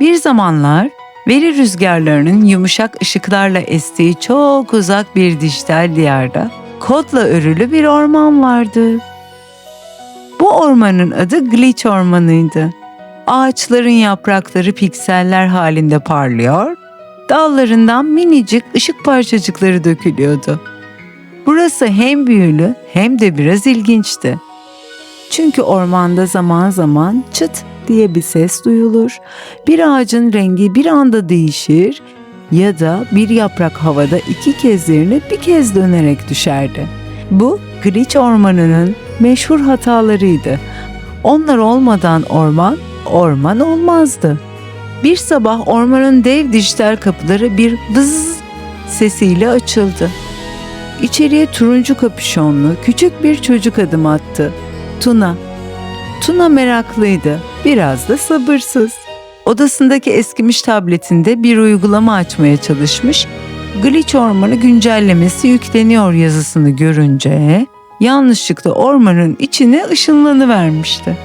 Bir zamanlar veri rüzgarlarının yumuşak ışıklarla estiği çok uzak bir dijital diyarda kodla örülü bir orman vardı. Bu ormanın adı Glitch Ormanı'ydı. Ağaçların yaprakları pikseller halinde parlıyor, dallarından minicik ışık parçacıkları dökülüyordu. Burası hem büyülü hem de biraz ilginçti. Çünkü ormanda zaman zaman çıt diye bir ses duyulur. Bir ağacın rengi bir anda değişir ya da bir yaprak havada iki kez yerine bir kez dönerek düşerdi. Bu Glitch Ormanı'nın meşhur hatalarıydı. Onlar olmadan orman, orman olmazdı. Bir sabah ormanın dev dijital kapıları bir vız sesiyle açıldı. İçeriye turuncu kapüşonlu küçük bir çocuk adım attı. Tuna. Tuna meraklıydı, biraz da sabırsız. Odasındaki eskimiş tabletinde bir uygulama açmaya çalışmış, Glitch Ormanı güncellemesi yükleniyor yazısını görünce yanlışlıkla ormanın içine ışınlanıvermişti.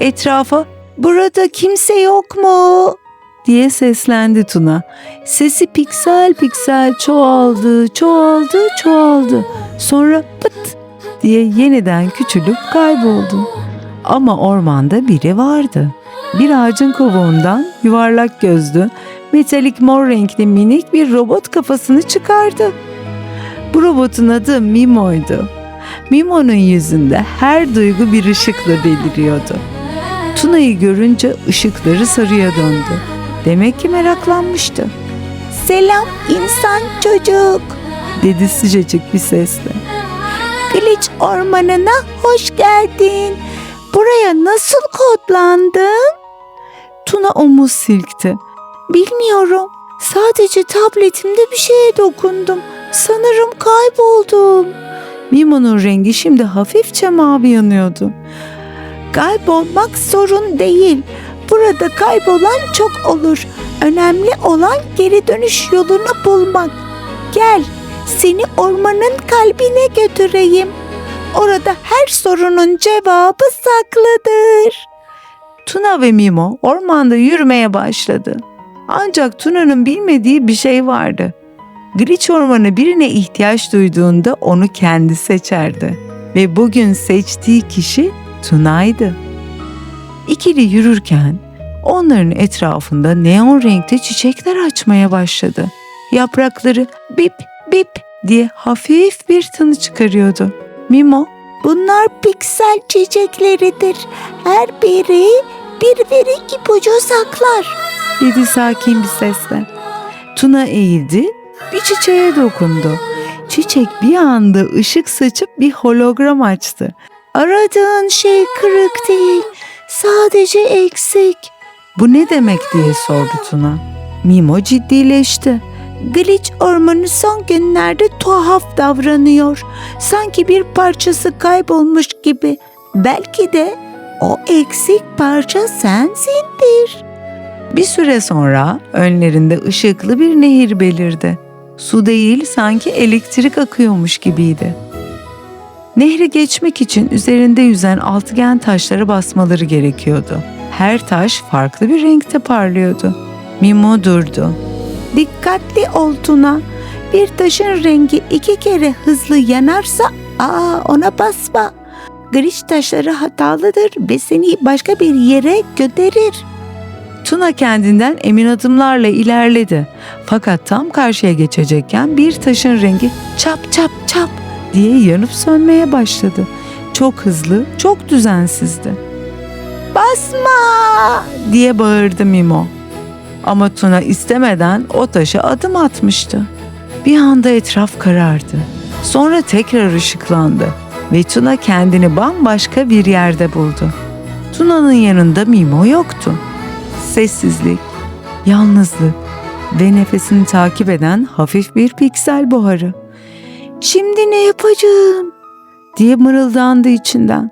Etrafa "Burada kimse yok mu?" diye seslendi Tuna. Sesi piksel piksel çoğaldı, çoğaldı, çoğaldı. Sonra pıt diye yeniden küçülüp kayboldu. Ama ormanda biri vardı. Bir ağacın kovuğundan yuvarlak gözlü, metalik mor renkli minik bir robot kafasını çıkardı. Bu robotun adı Mimo'ydu. Mimo'nun yüzünde her duygu bir ışıkla beliriyordu. Tuna'yı görünce ışıkları sarıya döndü. Demek ki meraklanmıştı. Selam insan çocuk. Dedi sıcacık bir sesle. Ormanına hoş geldin. Buraya nasıl kodlandın? Tuna omuz silkti. Bilmiyorum. Sadece tabletimde bir şeye dokundum. Sanırım kayboldum. Mimo'nun rengi şimdi hafifçe mavi yanıyordu. Kaybolmak sorun değil. Burada kaybolan çok olur. Önemli olan geri dönüş yolunu bulmak. Gel, seni ormanın kalbine götüreyim. Orada her sorunun cevabı saklıdır. Tuna ve Mimo ormanda yürümeye başladı. Ancak Tuna'nın bilmediği bir şey vardı. Glitch ormanı birine ihtiyaç duyduğunda onu kendi seçerdi. Ve bugün seçtiği kişi Tuna'ydı. İkili yürürken onların etrafında neon renkte çiçekler açmaya başladı. Yaprakları bip bip diye hafif bir tını çıkarıyordu. Mimo Bunlar piksel çiçekleridir. Her biri bir veri ipucu saklar. dedi sakin bir sesle. Tuna eğildi, bir çiçeğe dokundu. Çiçek bir anda ışık saçıp bir hologram açtı. Aradığın şey kırık değil, sadece eksik. Bu ne demek diye sordu Tuna. Mimo ciddileşti. Glitch ormanı son günlerde tuhaf davranıyor. Sanki bir parçası kaybolmuş gibi. Belki de o eksik parça sensindir. Bir süre sonra önlerinde ışıklı bir nehir belirdi. Su değil sanki elektrik akıyormuş gibiydi. Nehri geçmek için üzerinde yüzen altıgen taşlara basmaları gerekiyordu. Her taş farklı bir renkte parlıyordu. Mimo durdu. Dikkatli ol Tuna. Bir taşın rengi iki kere hızlı yanarsa aa ona basma. Glitch taşları hatalıdır ve seni başka bir yere gönderir. Tuna kendinden emin adımlarla ilerledi. Fakat tam karşıya geçecekken bir taşın rengi çap çap çap diye yanıp sönmeye başladı. Çok hızlı, çok düzensizdi. Basma! diye bağırdı Mimo. Ama Tuna istemeden o taşa adım atmıştı. Bir anda etraf karardı. Sonra tekrar ışıklandı ve Tuna kendini bambaşka bir yerde buldu. Tuna'nın yanında Mimo yoktu. Sessizlik, yalnızlık ve nefesini takip eden hafif bir piksel buharı. Şimdi ne yapacağım? diye mırıldandı içinden.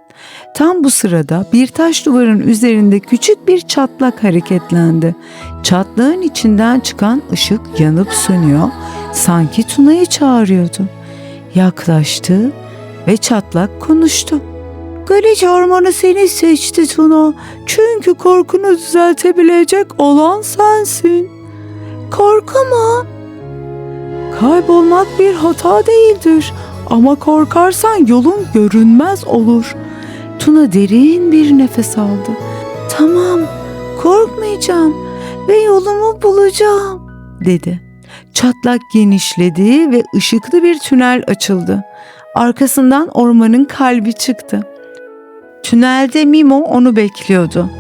Tam bu sırada bir taş duvarın üzerinde küçük bir çatlak hareketlendi. Çatlağın içinden çıkan ışık yanıp sönüyor, sanki Tuna'yı çağırıyordu. Yaklaştı ve çatlak konuştu. Glitch ormanı seni seçti Tuna. Çünkü korkunu düzeltebilecek olan sensin. Korku mu? Kaybolmak bir hata değildir. Ama korkarsan yolun görünmez olur. Tuna derin bir nefes aldı. Tamam, korkmayacağım ve yolumu bulacağım, dedi. Çatlak genişledi ve ışıklı bir tünel açıldı. Arkasından ormanın kalbi çıktı. Tünelde Mimo onu bekliyordu.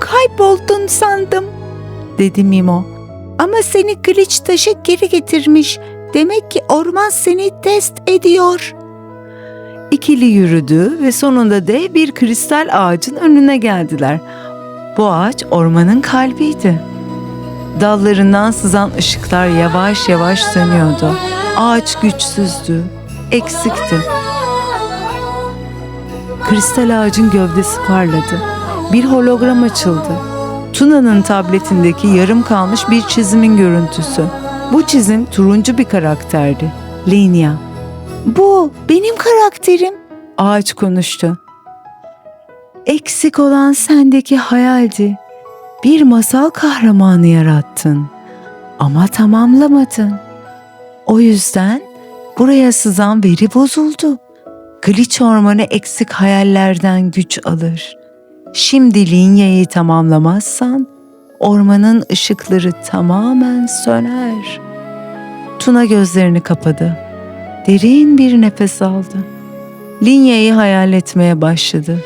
Kayboldun sandım, dedi Mimo. Ama seni glitch taşı geri getirmiş. Demek ki orman seni test ediyor. İkili yürüdü ve sonunda dev bir kristal ağacın önüne geldiler. Bu ağaç ormanın kalbiydi. Dallarından sızan ışıklar yavaş yavaş sönüyordu. Ağaç güçsüzdü, eksikti. Kristal ağacın gövdesi parladı. Bir hologram açıldı. Tuna'nın tabletindeki yarım kalmış bir çizimin görüntüsü. Bu çizim turuncu bir karakterdi. Linya. Bu benim karakterim. Ağaç konuştu. Eksik olan sendeki hayaldi. Bir masal kahramanı yarattın. Ama tamamlamadın. O yüzden buraya sızan veri bozuldu. Glitch ormanı eksik hayallerden güç alır. Şimdi Linya'yı tamamlamazsan ormanın ışıkları tamamen söner. Tuna gözlerini kapadı. Derin bir nefes aldı. Linya'yı hayal etmeye başladı.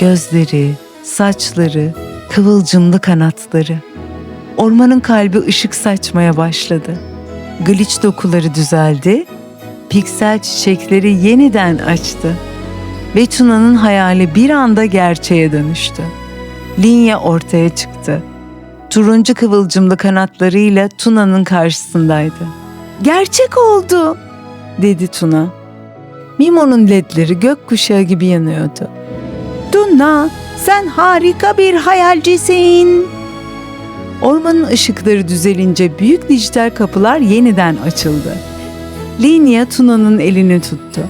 Gözleri, saçları, kıvılcımlı kanatları. Ormanın kalbi ışık saçmaya başladı. Glitch dokuları düzeldi. Piksel çiçekleri yeniden açtı. Ve Tuna'nın hayali bir anda gerçeğe dönüştü. Linya ortaya çıktı. Turuncu kıvılcımlı kanatlarıyla Tuna'nın karşısındaydı. Gerçek oldu, dedi Tuna. Mimo'nun ledleri gökkuşağı gibi yanıyordu. Tuna, sen harika bir hayalcisin. Ormanın ışıkları düzelince büyük dijital kapılar yeniden açıldı. Linya Tuna'nın elini tuttu.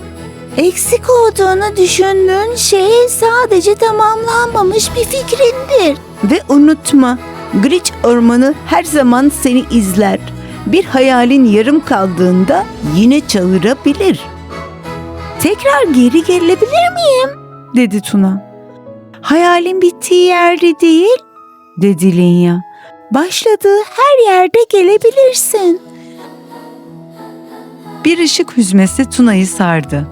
Eksik olduğunu düşündüğün şey sadece tamamlanmamış bir fikrindir. Ve unutma, Glitch ormanı her zaman seni izler. Bir hayalin yarım kaldığında yine çağırabilir. Tekrar geri gelebilir miyim? dedi Tuna. Hayalin bittiği yerde değil, dedi Linya. Başladığı her yerde gelebilirsin. Bir ışık hüzmesi Tuna'yı sardı.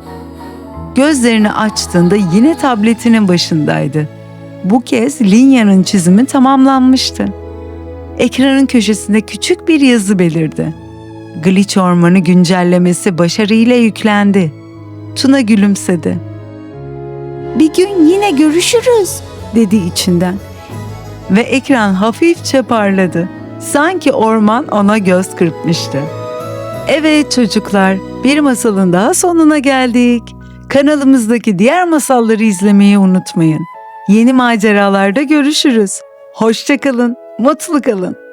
Gözlerini açtığında yine tabletinin başındaydı. Bu kez Linya'nın çizimi tamamlanmıştı. Ekranın köşesinde küçük bir yazı belirdi. Glitch ormanı güncellemesi başarıyla yüklendi. Tuna gülümsedi. Bir gün yine görüşürüz, dedi içinden. Ve ekran hafifçe parladı. Sanki orman ona göz kırpmıştı. Evet çocuklar, bir masalın daha sonuna geldik. Kanalımızdaki diğer masalları izlemeyi unutmayın. Yeni maceralarda görüşürüz. Hoşçakalın, mutlu kalın.